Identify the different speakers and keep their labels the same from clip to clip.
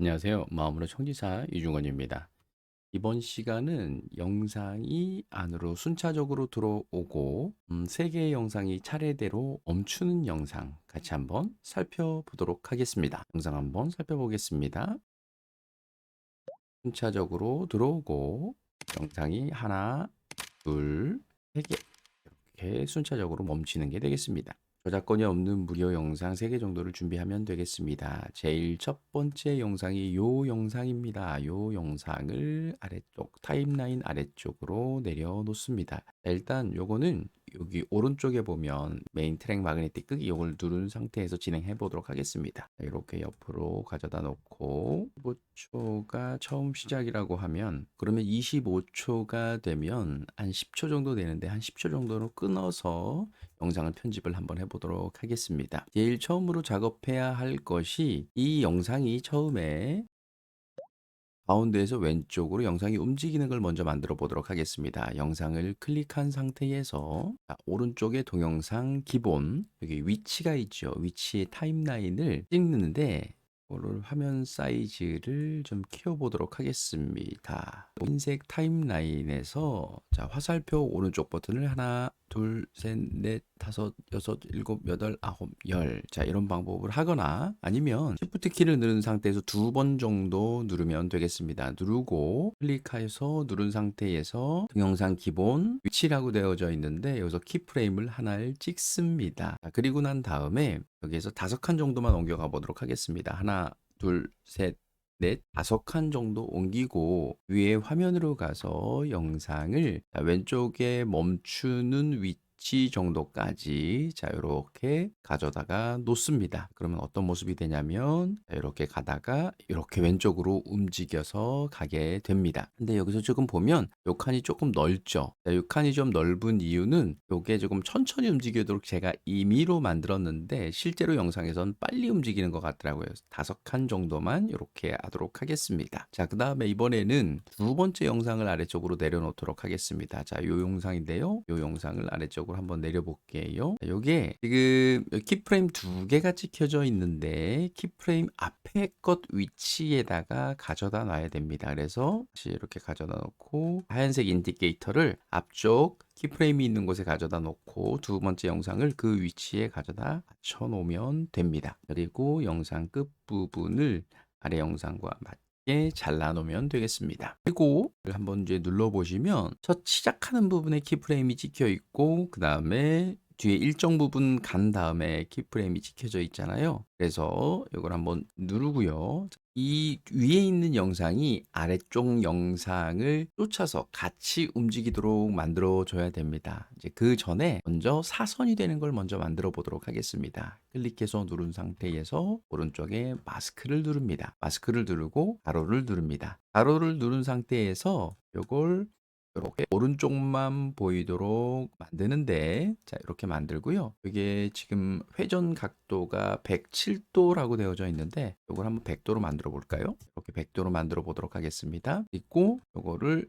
Speaker 1: 안녕하세요. 마음으로 청지사 이중원입니다. 이번 시간은 영상이 안으로 순차적으로 들어오고 음, 세 개의 영상이 차례대로 멈추는 영상 같이 한번 살펴보도록 하겠습니다. 영상 한번 살펴보겠습니다. 순차적으로 들어오고 영상이 하나, 둘, 세 개 이렇게 순차적으로 멈추는 게 되겠습니다. 저작권이 없는 무료 영상 3개 정도를 준비하면 되겠습니다. 제일 첫 번째 영상이 요 영상입니다. 요 영상을 아래쪽 타임라인 아래쪽으로 내려 놓습니다. 일단 요거는 여기 오른쪽에 보면 메인 트랙 마그네틱 끄기 이걸 누른 상태에서 진행해 보도록 하겠습니다. 이렇게 옆으로 가져다 놓고 15초가 처음 시작이라고 하면 그러면 25초가 되면 한 10초 정도 되는데 한 10초 정도로 끊어서 영상을 편집을 한번 해보도록 하겠습니다. 제일 처음으로 작업해야 할 것이 이 영상이 처음에 가운데에서 왼쪽으로 영상이 움직이는 걸 먼저 만들어 보도록 하겠습니다. 영상을 클릭한 상태에서 자, 오른쪽에 동영상 기본 여기 위치가 있죠. 위치의 타임라인을 찍는데 이거를 화면 사이즈를 좀 키워보도록 하겠습니다. 흰색 타임라인에서 자 화살표 오른쪽 버튼을 하나, 둘, 셋, 넷, 다섯, 여섯, 일곱, 여덟, 아홉, 열. 자 이런 방법을 하거나 아니면 Shift 키를 누른 상태에서 두 번 정도 누르면 되겠습니다. 누르고 클릭해서 누른 상태에서 동영상 기본 위치라고 되어져 있는데 여기서 키프레임을 하나를 찍습니다. 자, 그리고 난 다음에 여기에서 다섯 칸 정도만 옮겨가 보도록 하겠습니다. 하나, 둘, 셋, 넷, 다섯 칸 정도 옮기고 위에 화면으로 가서 영상을 자, 왼쪽에 멈추는 위치 정도까지 자 이렇게 가져다가 놓습니다. 그러면 어떤 모습이 되냐면 자, 이렇게 가다가 이렇게 왼쪽으로 움직여서 가게 됩니다. 근데 여기서 지금 보면 요 칸이 조금 넓죠. 자, 요 칸이 좀 넓은 이유는 요게 조금 천천히 움직이도록 제가 임의로 만들었는데 실제로 영상에선 빨리 움직이는 것 같더라고요. 다섯 칸 정도만 이렇게 하도록 하겠습니다. 자, 그 다음에 이번에는 두 번째 영상을 아래쪽으로 내려놓도록 하겠습니다. 자, 요 영상인데요. 요 영상을 아래쪽으로 한번 내려볼게요. 자, 요게 지금 키프레임 두 개가 찍혀져 있는데 키프레임 앞에 것 위치에다가 가져다 놔야 됩니다. 그래서 다시 이렇게 가져다 놓고 하얀색 인디케이터를 앞쪽 키프레임이 있는 곳에 가져다 놓고 두 번째 영상을 그 위치에 가져다 맞춰 놓으면 됩니다. 그리고 영상 끝 부분을 아래 영상과 맞 게 잘라 놓으면 되겠습니다. 그리고 한번 이제 눌러 보시면 첫 시작하는 부분에 키프레임이 찍혀 있고 그 다음에 뒤에 일정 부분 간 다음에 키프레임이 찍혀져 있잖아요. 그래서 이걸 한번 누르고요. 이 위에 있는 영상이 아래쪽 영상을 쫓아서 같이 움직이도록 만들어 줘야 됩니다. 이제 그 전에 먼저 사선이 되는 걸 먼저 만들어 보도록 하겠습니다. 클릭해서 누른 상태에서 오른쪽에 마스크를 누릅니다. 마스크를 누르고 가로를 누릅니다. 가로를 누른 상태에서 이걸 이렇게 오른쪽만 보이도록 만드는데 자 이렇게 만들고요. 이게 지금 회전 각도가 107도라고 되어져 있는데 이걸 한번 100도로 만들어 볼까요? 이렇게 100도로 만들어 보도록 하겠습니다. 있고 이거를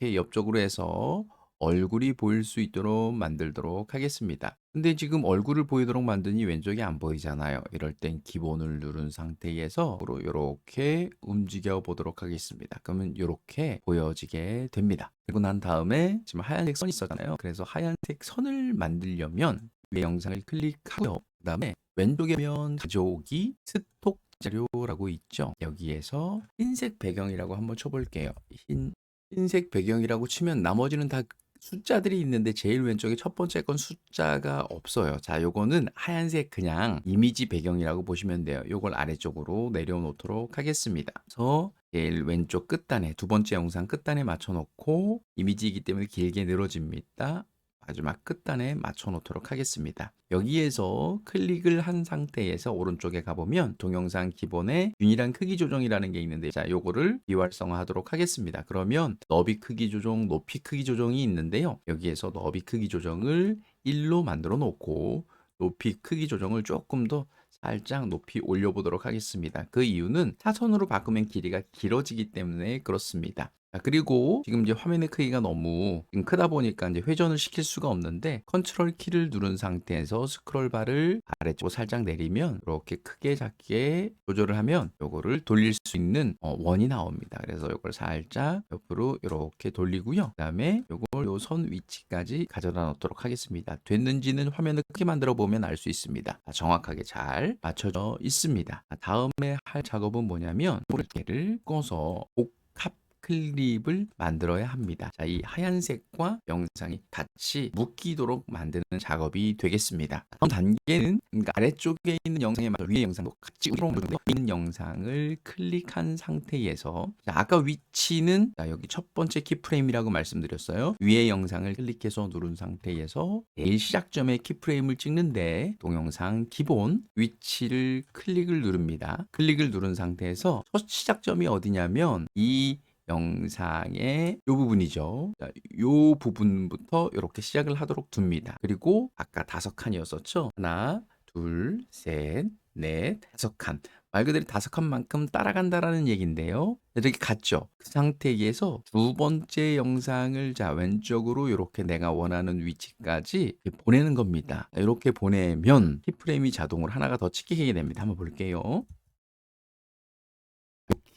Speaker 1: 이렇게 옆쪽으로 해서 얼굴이 보일 수 있도록 만들도록 하겠습니다. 근데 지금 얼굴을 보이도록 만드니 왼쪽이 안 보이잖아요. 이럴 땐 기본을 누른 상태에서 이렇게 움직여 보도록 하겠습니다. 그러면 이렇게 보여지게 됩니다. 그리고 난 다음에 지금 하얀색 선이 있었잖아요. 그래서 하얀색 선을 만들려면 위에 영상을 클릭하고요. 그 다음에 왼쪽에 면 가져오기 스톡 자료라고 있죠. 여기에서 흰색 배경이라고 한번 쳐볼게요. 흰 흰색 배경이라고 치면 나머지는 다 숫자들이 있는데 제일 왼쪽에 첫 번째 건 숫자가 없어요. 자, 요거는 하얀색 그냥 이미지 배경이라고 보시면 돼요. 요걸 아래쪽으로 내려놓도록 하겠습니다. 그래서 제일 왼쪽 끝단에 두 번째 영상 끝단에 맞춰 놓고 이미지이기 때문에 길게 늘어집니다. 마지막 끝단에 맞춰 놓도록 하겠습니다. 여기에서 클릭을 한 상태에서 오른쪽에 가보면 동영상 기본에 균일한 크기 조정이라는 게 있는데 자 요거를 비활성화 하도록 하겠습니다. 그러면 너비 크기 조정, 높이 크기 조정이 있는데요. 여기에서 너비 크기 조정을 1로 만들어 놓고 높이 크기 조정을 조금 더 살짝 높이 올려보도록 하겠습니다. 그 이유는 사선으로 바꾸면 길이가 길어지기 때문에 그렇습니다. 자, 그리고 지금 이제 화면의 크기가 너무 크다 보니까 이제 회전을 시킬 수가 없는데 컨트롤 키를 누른 상태에서 스크롤 바를 아래쪽으로 살짝 내리면 이렇게 크게 작게 조절을 하면 요거를 돌릴 수 있는 어, 원이 나옵니다. 그래서 요걸 살짝 옆으로 이렇게 돌리고요. 그다음에 요걸 요 선 위치까지 가져다 놓도록 하겠습니다. 됐는지는 화면을 크게 만들어 보면 알 수 있습니다. 자, 정확하게 잘 맞춰져 있습니다. 자, 다음에 할 작업은 뭐냐면 볼게를 꺼서 복합 클립을 만들어야 합니다. 자, 이 하얀색과 영상이 같이 묶이도록 만드는 작업이 되겠습니다. 다음 단계는 그러니까 아래쪽에 있는 영상에 맞춰 위의 영상도 같이 들어오는데 있는 영상을 클릭한 상태에서 자, 아까 위치는 자, 여기 첫 번째 키프레임이라고 말씀드렸어요. 위의 영상을 클릭해서 누른 상태에서 제일 시작점에 키프레임을 찍는데 동영상 기본 위치를 클릭을 누릅니다. 클릭을 누른 상태에서 첫 시작점이 어디냐면 이 영상의 요 부분이죠. 자, 요 부분부터 이렇게 시작을 하도록 둡니다. 그리고 아까 다섯 칸이었었죠. 하나, 둘, 셋, 넷, 다섯 칸. 말 그대로 다섯 칸만큼 따라간다라는 얘기인데요. 이렇게 갔죠. 그 상태에서 두 번째 영상을 자 왼쪽으로 이렇게 내가 원하는 위치까지 보내는 겁니다. 이렇게 보내면 키프레임이 자동으로 하나가 더 찍히게 됩니다. 한번 볼게요.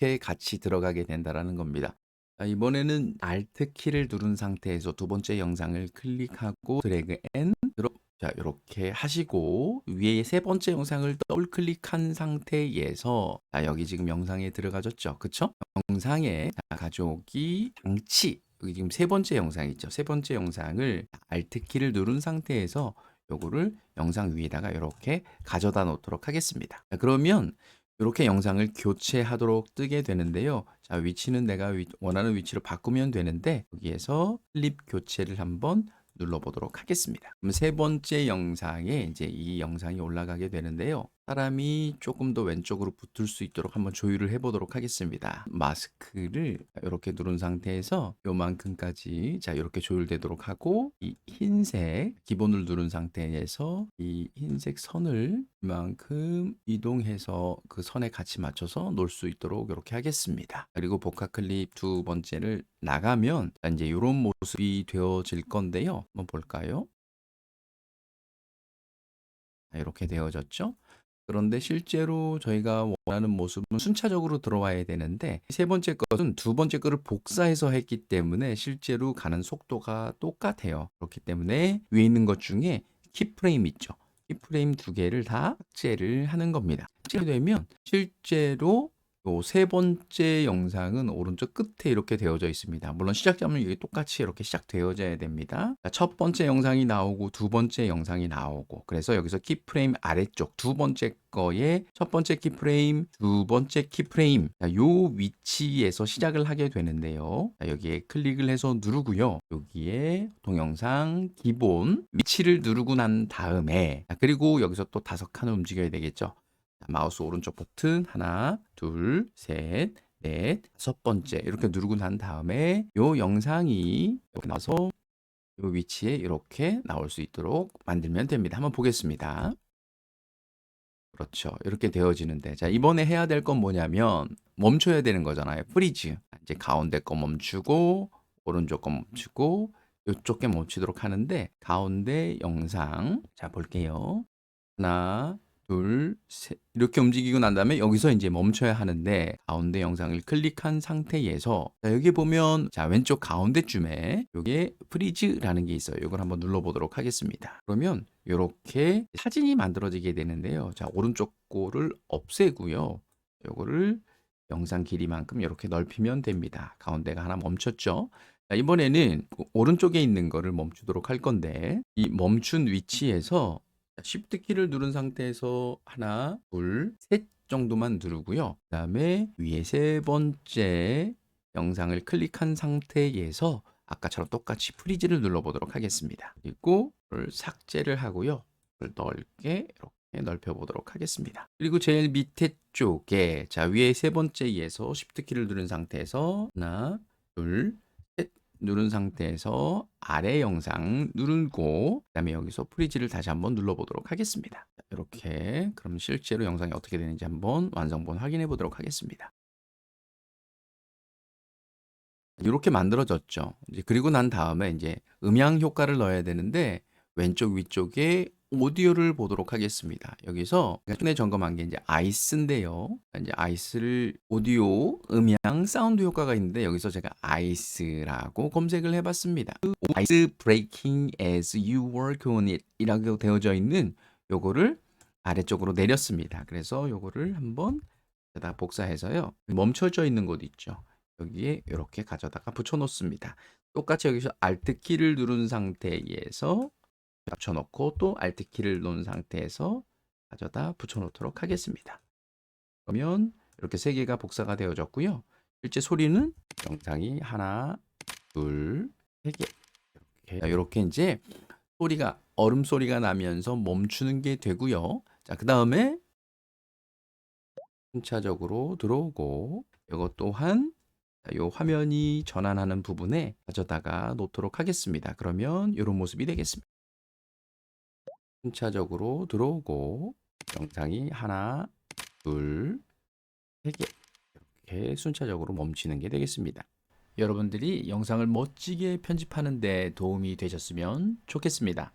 Speaker 1: 이렇게 같이 들어가게 된다라는 겁니다. 자, 이번에는 Alt 키를 누른 상태에서 두 번째 영상을 클릭하고 드래그 앤 드롭 자 이렇게 하시고 위에 세 번째 영상을 더블 클릭한 상태에서 자 여기 지금 영상에 들어가졌죠? 그쵸? 영상에 자, 가져오기 장치. 여기 지금 세 번째 영상 있죠? 세 번째 영상을 Alt 키를 누른 상태에서 요거를 영상 위에다가 이렇게 가져다 놓도록 하겠습니다. 자, 그러면 이렇게 영상을 교체하도록 뜨게 되는데요. 자, 위치는 내가 위- 원하는 위치로 바꾸면 되는데 여기에서 클립 교체를 한번 눌러보도록 하겠습니다. 그럼 세 번째 영상에 이제 이 영상이 올라가게 되는데요. 사람이 조금 더 왼쪽으로 붙을 수 있도록 한번 조율을 해보도록 하겠습니다. 마스크를 이렇게 누른 상태에서 요만큼까지 자 이렇게 조율되도록 하고 이 흰색 기본을 누른 상태에서 이 흰색 선을 이만큼 이동해서 그 선에 같이 맞춰서 놓을 수 있도록 이렇게 하겠습니다. 그리고 복합 클립 두 번째를 나가면 자, 이제 이런 모습이 되어질 건데요. 한번 볼까요? 자, 이렇게 되어졌죠? 그런데 실제로 저희가 원하는 모습은 순차적으로 들어와야 되는데 세 번째 것은 두 번째 거를 복사해서 했기 때문에 실제로 가는 속도가 똑같아요. 그렇기 때문에 위에 있는 것 중에 키프레임 있죠. 키프레임 두 개를 다 삭제를 하는 겁니다. 삭제가 되면 실제로 요 세 번째 영상은 오른쪽 끝에 이렇게 되어져 있습니다. 물론 시작점은 이게 똑같이 이렇게 시작되어져야 됩니다. 자, 첫 번째 영상이 나오고 두 번째 영상이 나오고 그래서 여기서 키프레임 아래쪽 두 번째 거에 첫 번째 키프레임, 두 번째 키프레임 자, 요 위치에서 시작을 하게 되는데요. 자, 여기에 클릭을 해서 누르고요. 여기에 동영상 기본 위치를 누르고 난 다음에 자, 그리고 여기서 또 다섯 칸을 움직여야 되겠죠. 자, 마우스 오른쪽 버튼 하나, 둘, 셋, 넷, 다섯 번째 이렇게 누르고 난 다음에 요 영상이 이렇게 나와서 요 위치에 이렇게 나올 수 있도록 만들면 됩니다. 한번 보겠습니다. 그렇죠. 이렇게 되어지는데 자 이번에 해야 될 건 뭐냐면 멈춰야 되는 거잖아요. 프리즈. 이제 가운데 거 멈추고 오른쪽 거 멈추고 이쪽 게 멈추도록 하는데 가운데 영상 자 볼게요. 하나, 둘, 셋 이렇게 움직이고 난 다음에 여기서 이제 멈춰야 하는데 가운데 영상을 클릭한 상태에서 자, 여기 보면 자 왼쪽 가운데쯤에 여기에 프리즈라는 게 있어요. 이걸 한번 눌러보도록 하겠습니다. 그러면 이렇게 사진이 만들어지게 되는데요. 자 오른쪽 거를 없애고요. 요거를 영상 길이만큼 이렇게 넓히면 됩니다. 가운데가 하나 멈췄죠. 자, 이번에는 오른쪽에 있는 거를 멈추도록 할 건데 이 멈춘 위치에서 Shift 키를 누른 상태에서 하나, 둘, 셋 정도만 누르고요. 그 다음에 위에 세 번째 영상을 클릭한 상태에서 아까처럼 똑같이 프리즈를 눌러보도록 하겠습니다. 그리고 이걸 삭제를 하고요. 이걸 넓게 이렇게 넓혀보도록 하겠습니다. 그리고 제일 밑에 쪽에 자 위에 세 번째에서 Shift 키를 누른 상태에서 하나, 둘, 셋 누른 상태에서 아래 영상 누르고 그다음에 여기서 프리즈를 다시 한번 눌러보도록 하겠습니다. 자, 이렇게 그럼 실제로 영상이 어떻게 되는지 한번 완성본 확인해 보도록 하겠습니다. 이렇게 만들어졌죠. 이제 그리고 난 다음에 이제 음향 효과를 넣어야 되는데 왼쪽 위쪽에 오디오를 보도록 하겠습니다. 여기서 전에 점검한 게 이제 아이스인데요. 이제 아이스를 오디오, 음향, 사운드 효과가 있는데 여기서 제가 아이스라고 검색을 해봤습니다. 아이스 breaking as you work on it 이라고 되어져 있는 요거를 아래쪽으로 내렸습니다. 그래서 요거를 한번 다 복사해서요. 멈춰져 있는 곳 있죠. 여기에 이렇게 가져다가 붙여 놓습니다. 똑같이 여기서 Alt 키를 누른 상태에서 붙여놓고 또 Alt 키를 놓은 상태에서 가져다 붙여놓도록 하겠습니다. 그러면 이렇게 세 개가 복사가 되어졌고요. 실제 소리는 영상이 하나, 둘, 세 개. 이렇게, 이렇게 이제 소리가 얼음 소리가 나면서 멈추는 게 되고요. 자, 그 다음에 순차적으로 들어오고 이것 또한 이 화면이 전환하는 부분에 가져다가 놓도록 하겠습니다. 그러면 이런 모습이 되겠습니다. 순차적으로 들어오고 영상이 하나, 둘, 세 개. 이렇게 순차적으로 멈추는 게 되겠습니다. 여러분들이 영상을 멋지게 편집하는 데 도움이 되셨으면 좋겠습니다.